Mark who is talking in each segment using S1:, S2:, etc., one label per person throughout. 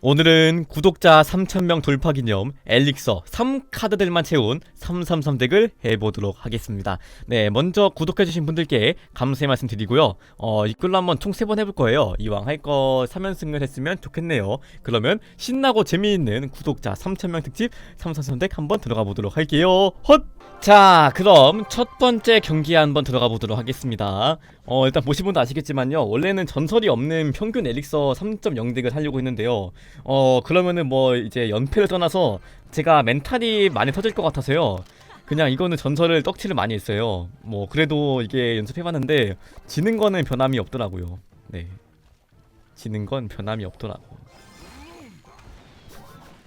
S1: 오늘은 구독자 3,000명 돌파 기념 엘릭서 3카드들만 채운 333덱을 해보도록 하겠습니다. 네, 먼저 구독해주신 분들께 감사의 말씀 드리고요. 어, 이걸로 한번 총 3번 해볼 거예요. 이왕 할 거 3연승을 했으면 좋겠네요. 그러면 신나고 재미있는 구독자 3,000명 특집 333덱 한번 들어가 보도록 할게요. 헛! 자, 그럼 첫 번째 경기에 한번 들어가 보도록 하겠습니다. 어, 일단 보신 분도 아시겠지만요. 원래는 전설이 없는 평균 엘릭서 3.0 덱을 하려고 했는데요. 어, 그러면은 뭐 이제 연패를 떠나서 제가 멘탈이 많이 터질 것 같아서요. 그냥 이거는 전설을 떡칠을 많이 했어요. 뭐 그래도 이게 연습해봤는데 지는 거는 변함이 없더라고요. 네, 지는 건 변함이 없더라고.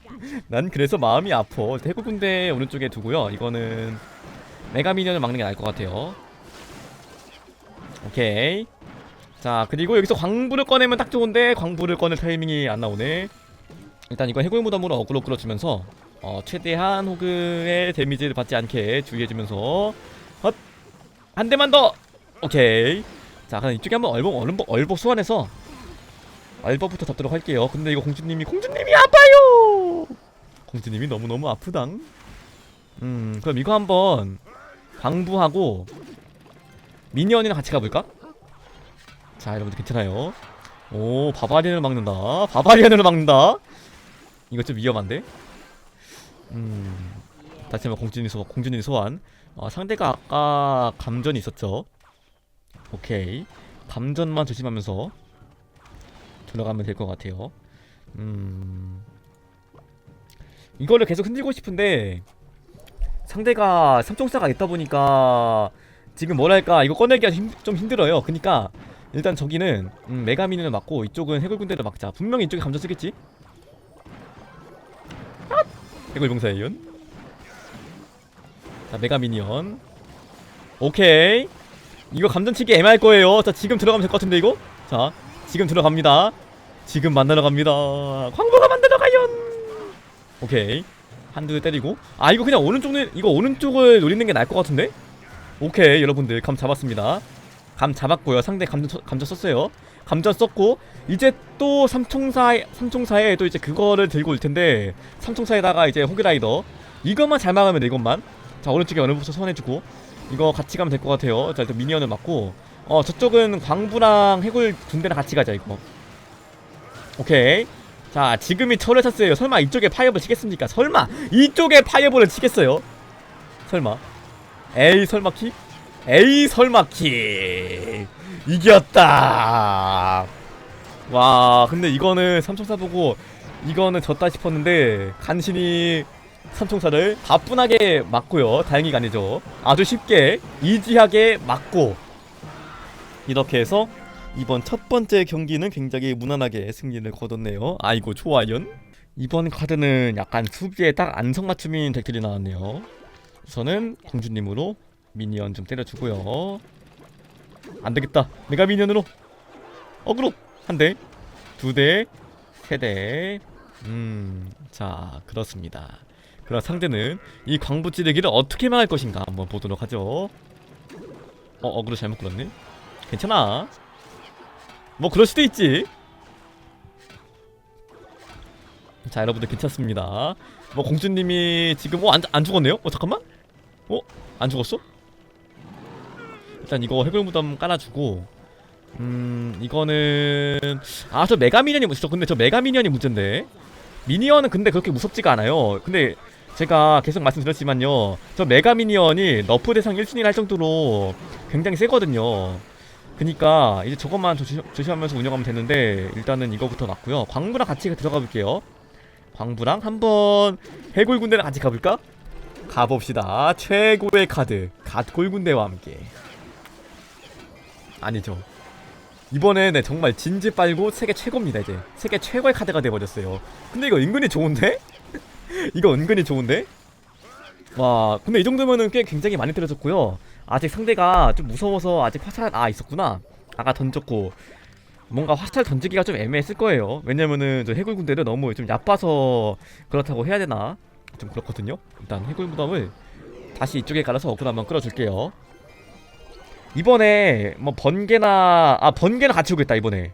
S1: 난 그래서 마음이 아파. 해군 군대 오른쪽에 두고요. 이거는 메가 미니언을 막는 게 나을 것 같아요. 오케이. 자 그리고 여기서 광부를 꺼내면 딱 좋은데 광부를 꺼낼 타이밍이 안 나오네. 일단 이거 해골 무덤으로 어그로 끌어주면서 어, 최대한 호그의 데미지를 받지 않게 주의해주면서 헛! 한 대만 더! 오케이 자 그럼 이쪽에 한번 얼복 얼복 얼복 소환해서 얼복부터 잡도록 할게요 근데 이거 공주님이 공주님이 아파요 공주님이 너무너무 아프당 음 그럼 이거 한번 광부하고 미니언이랑 같이 가볼까? 자 여러분들 괜찮아요? 오 바바리안을 막는다. 바바리안으로 막는다. 이거 좀 위험한데? 음 다시 한번 공주님 소 공주님 소환. 어, 상대가 아까 감전이 있었죠? 오케이. 감전만 조심하면서 들어가면 될 것 같아요. 음 이거를 계속 흔들고 싶은데 상대가 삼총사가 있다 보니까 지금 뭐랄까? 이거 꺼내기가 힘, 좀 힘들어요. 그니까 일단 저기는 음, 메가미니를 막고 이쪽은 해골 군대를 막자. 분명히 이쪽에 감전 쓰겠지? 해골 병사의연 자 메가미니언 오케이. 이거 감전치기 애매할 거예요. 자 지금 들어가면 될 것 같은데 이거? 자 지금 들어갑니다. 지금 만나러 갑니다. 광고가 만나러 가요 오케이. 한두 대 때리고. 아 이거 그냥 오른쪽 이거 오른쪽을 노리는 게 나을 것 같은데? 오케이 여러분들. 감 잡았습니다 감 잡았고요. 상대 감전 감전 썼어요. 감전 썼고 이제 또 삼총사 삼총사에 또 이제 그거를 들고 올 텐데 삼총사에다가 이제 호기라이더. 이것만 잘 막으면 돼 이것만. 자 오른쪽에 어느 부터 소환해주고 이거 같이 가면 될 것 같아요. 자 일단 미니언을 맞고. 어 저쪽은 광부랑 해골 군대랑 같이 가자 이거. 오케이. 자 지금이 철의 차스예요. 설마 이쪽에 파이어볼 치겠습니까? 설마 이쪽에 파이어볼을 치겠어요? 설마. 에이 설마키 에이 설마키. 이겼다. 와 근데 이거는 삼총사 보고 이거는 졌다 싶었는데 간신히 삼총사를 가뿐하게 맞고요. 다행히가 아니죠. 아주 쉽게 이지하게 맞고 이렇게 해서 이번 첫 번째 경기는 굉장히 무난하게 승리를 거뒀네요. 아이고 좋아요 이번 카드는 약간 수비에 딱 안성맞춤인 덱들이 나왔네요. 우선은 공주님으로 미니언 좀 때려주고요. 안되겠다. 내가 미니언으로. 어그로. 한대 두대 세대. 음자 그렇습니다. 그럼 상대는 이 광부 찌르기를 어떻게 막을 것인가 한번 보도록 하죠. 어 어그로 잘못 끌었네. 괜찮아. 뭐 그럴 수도 있지. 자 여러분들 괜찮습니다. 뭐 공주님이 지금 어안 안 죽었네요? 어 잠깐만. 어 안 죽었어 일단 이거 해골 무덤 깔아주고 음 이거는 아 저 메가 미니언이 무서 근데 저 메가 미니언이 문제인데. 미니언은 근데 그렇게 무섭지가 않아요. 근데 제가 계속 말씀드렸지만요. 저 메가 미니언이 너프 대상 1순위를 할 정도로 굉장히 세거든요. 그니까 이제 저것만 조심, 조심하면서 운영하면 되는데 일단은 이거부터 맞고요. 광부랑 같이 들어가 볼게요. 광부랑 한번 해골 군대랑 같이 가볼까? 가봅시다. 최고의 카드. 갓골 군대와 함께 아니죠. 이번에 네 정말 진지 빨고 세계 최고입니다 이제. 세계 최고의 카드가 돼버렸어요. 근데 이거 은근히 좋은데? 이거 은근히 좋은데? 와 근데 이 정도면은 꽤 굉장히 많이 때려졌고요. 아직 상대가 좀 무서워서 아직 화살 아 있었구나. 아까 던졌고. 뭔가 화살 던지기가 좀 애매했을 거예요. 왜냐면은 저 해골 군대를 너무 좀 얕봐서 그렇다고 해야 되나? 좀 그렇거든요. 일단 해골 무덤을 다시 이쪽에 깔아서 어글 한번 끌어줄게요 이번에 뭐 번개나 아 번개나 같이 오겠다 이번에.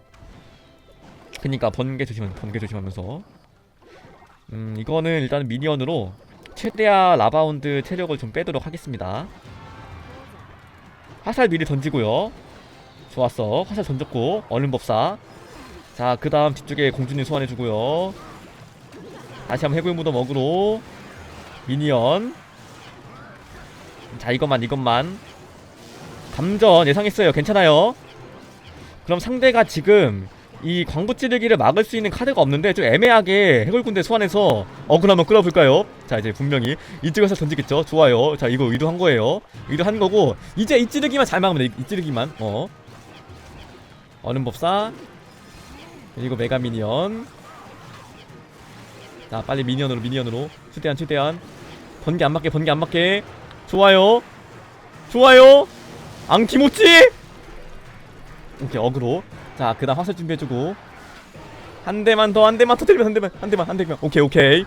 S1: 그니까 번개 조심 번개 조심하면서. 음 이거는 일단 미니언으로 최대한 라바운드 체력을 좀 빼도록 하겠습니다. 화살 미리 던지고요. 좋았어. 화살 던졌고 얼음법사. 자 그 다음 뒤쪽에 공주님 소환해주고요. 다시 한번 해골 무덤 어그로. 미니언. 자 이것만 이것만 감전 예상했어요. 괜찮아요. 그럼 상대가 지금 이 광부 찌르기를 막을 수 있는 카드가 없는데 좀 애매하게 해골군대 소환해서 어글 한번 끌어볼까요? 자 이제 분명히 이쪽에서 던지겠죠? 좋아요. 자 이거 의도한 거예요. 의도한 거고 이제 이 찌르기만 잘 막으면 돼. 이 찌르기만. 어. 얼음법사. 그리고 메가 미니언. 자 빨리 미니언으로 미니언으로. 최대한 최대한. 번개 안 맞게 번개 안 맞게. 좋아요. 좋아요 앙키모찌! 오케이 어그로. 자 그다음 화살 준비해주고. 한 대만 더 한 대만 터뜨리면 한 대만 한 대만 한 대만. 오케이 오케이.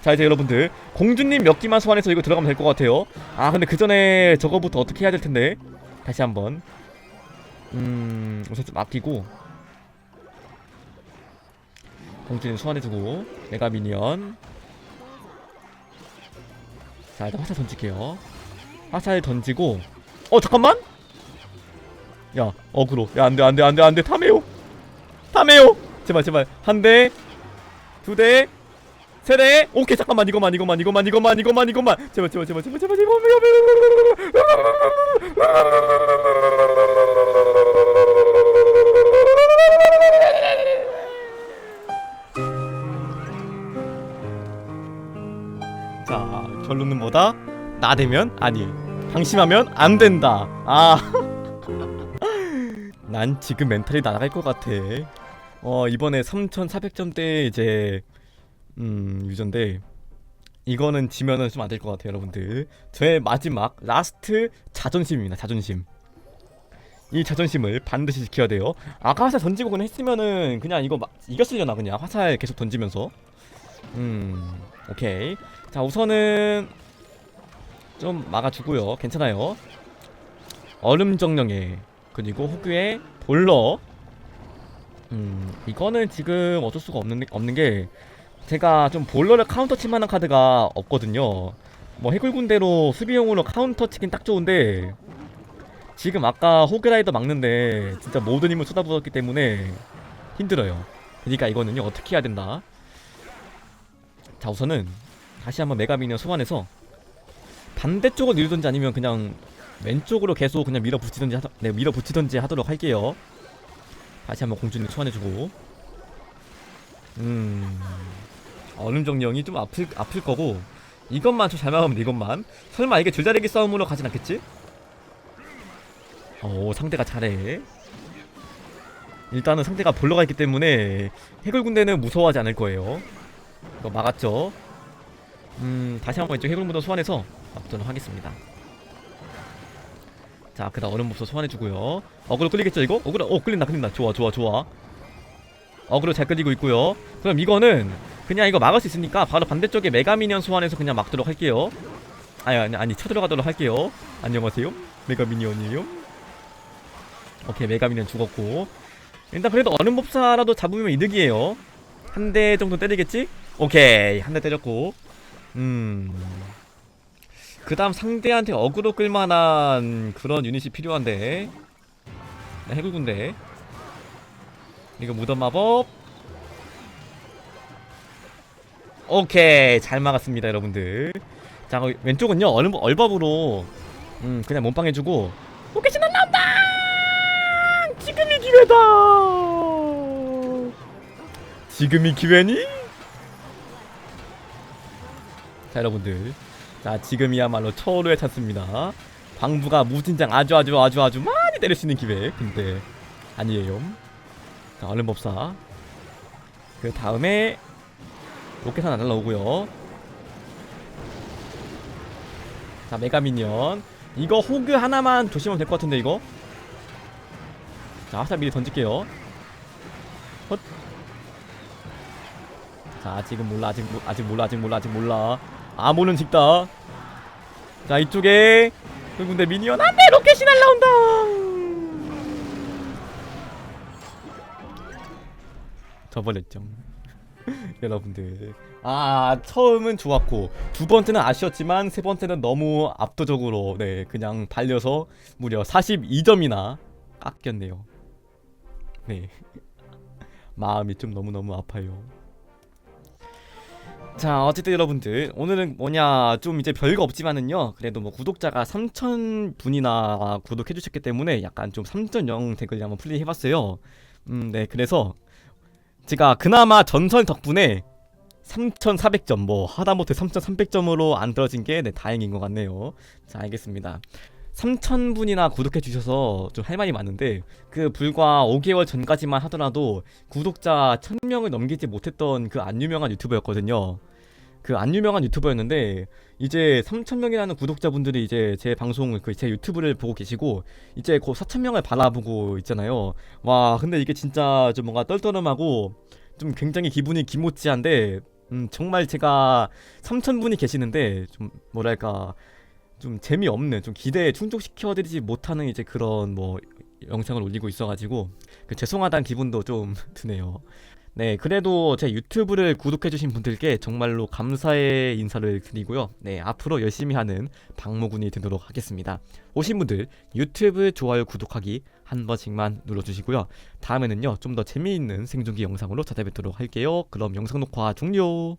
S1: 자 이제 여러분들. 공주님 몇 기만 소환해서 이거 들어가면 될 것 같아요. 아 근데 그 전에 저거부터 어떻게 해야 될 텐데. 다시 한번. 음 우선 좀 아끼고. 공주님 소환해주고. 메가 미니언. 자 일단 화살 던질게요. 화살 던지고. 어 잠깐만 야 어그로. 야 안돼 안돼 안돼 안돼. 타메요. 타메요. 제발 제발. 한대두대 세대. 오케이 잠깐만. 이거만 이거만 이거만 이거만 이거만 이거만. 제발 제발 제발 제발 제발 제발. 자 결론은 뭐다? 나대면 아니 방심하면 안 된다. 아 난 지금 멘탈이 날아갈 것 같아. 어 이번에 3,400점대 이제 음 유저인데 이거는 지면은 좀 안 될 것 같아요, 여러분들. 저의 마지막 라스트 자존심입니다. 자존심. 이 자존심을 반드시 지켜야 돼요. 아까 화살 던지고 그냥 했으면은 그냥 이거 막 이겼으려나 그냥 화살 계속 던지면서. 음 오케이. 자 우선은 좀 막아주고요. 괜찮아요. 얼음 정령에 그리고 호규의 볼러. 음 이거는 지금 어쩔 수가 없는 없는 게 제가 좀 볼러를 카운터 칠 만한 카드가 없거든요. 뭐 해골군대로 수비용으로 카운터 치긴 딱 좋은데 지금 아까 호그라이더 막는데 진짜 모든 힘을 쏟아부었기 때문에 힘들어요. 그러니까 이거는요 어떻게 해야 된다? 자 우선은 다시 한번 메가미니언 소환해서 반대쪽을 밀든지 아니면 그냥 왼쪽으로 계속 그냥 밀어붙이든지 하도, 네 밀어붙이든지 하도록 할게요. 다시 한번 공주님 소환해주고. 음 얼음 정령이 좀 아플 아플 거고. 이것만 좀 잘 막으면 돼 이것만. 설마 이게 줄다리기 싸움으로 가진 않겠지? 오 상대가 잘해. 일단은 상대가 볼러가 있기 때문에 해골 군대는 무서워하지 않을 거예요. 이거 막았죠? 음 다시 한번 이쪽 해골 무덤 소환해서 막도록 하겠습니다 자, 그다음 얼음 법소 소환해주고요. 어그로 끌리겠죠 이거? 어그로 어 끌린다 끌린다. 좋아 좋아 좋아. 어그로 잘 끌리고 있고요. 그럼 이거는 그냥 이거 막을 수 있으니까 바로 반대쪽에 메가미니언 소환해서 그냥 막도록 할게요. 아니 아니 아니 쳐들어가도록 할게요. 안녕하세요. 메가미니언이에요. 오케이 메가미니언 죽었고 일단 그래도 얼음 법사라도 잡으면 이득이에요. 한 대 정도 때리겠지? 오케이 한 대 때렸고 음. 그 다음 상대한테 어그로 끌만한 그런 유닛이 필요한데. 네, 해골군대 이거 무덤 마법. 오케이 잘 막았습니다 여러분들. 자 왼쪽은요 얼, 얼법으로 음 그냥 몸빵 해주고. 오케이 신난 나온다! 지금이 기회다! 지금이 기회니? 자 여러분들 자 지금이야말로 초로의 찬스입니다. 광부가 무진장 아주 아주 아주 아주 많이 때릴 수 있는 기회 근데 아니에요. 자 얼음법사 그 다음에 로켓 하나 날라오고요. 자 메가미니언. 이거 호그 하나만 조심하면 될 것 같은데 이거? 자 화살 미리 던질게요. 헛. 자 지금 몰라 아직 모- 아직 몰라 아직 몰라 아직 몰라 아모는 직다 자 이쪽에 그 군데 미니언 안돼 로켓이 날라온다 저버렸죠. 여러분들. 아, 처음은 좋았고 두 번째는 아쉬웠지만 세 번째는 너무 압도적으로 네, 그냥 발려서 무려 42점이나 깎였네요. 네. 마음이 좀 너무너무 아파요. 자, 어쨌든 여러분들 오늘은 뭐냐 좀 이제 별거 없지만은요. 그래도 뭐 구독자가 3천 분이나 구독해 주셨기 때문에 약간 좀 3.0 댓글 한번 플레이 해봤어요. 음, 네, 그래서 제가 그나마 전설 덕분에 3,400점 뭐 하다못해 3,300점으로 안 떨어진 게 네, 다행인 것 같네요. 자, 알겠습니다. 3,000분이나 구독해 주셔서 좀 할 말이 많은데 그 불과 5개월 전까지만 하더라도 구독자 1,000명을 넘기지 못했던 그 안 유명한 유튜버였거든요. 그 안 유명한 유튜버였는데 이제 3,000명이라는 구독자분들이 이제 제 방송을 그 제 유튜브를 보고 계시고 이제 곧 4,000명을 바라보고 있잖아요. 와, 근데 이게 진짜 좀 뭔가 떨떠름하고 좀 굉장히 기분이 기모찌한데 음, 정말 제가 3,000분이 계시는데 좀 뭐랄까 좀 재미없는 좀 기대에 충족시켜드리지 못하는 이제 그런 뭐 영상을 올리고 있어가지고 그 죄송하다는 기분도 좀 드네요. 네, 그래도 제 유튜브를 구독해주신 분들께 정말로 감사의 인사를 드리고요. 네, 앞으로 열심히 하는 박모군이 되도록 하겠습니다. 오신 분들 유튜브 좋아요, 구독하기 한 번씩만 눌러주시고요. 다음에는요, 좀 더 재미있는 생존기 영상으로 찾아뵙도록 할게요. 그럼 영상 녹화 종료!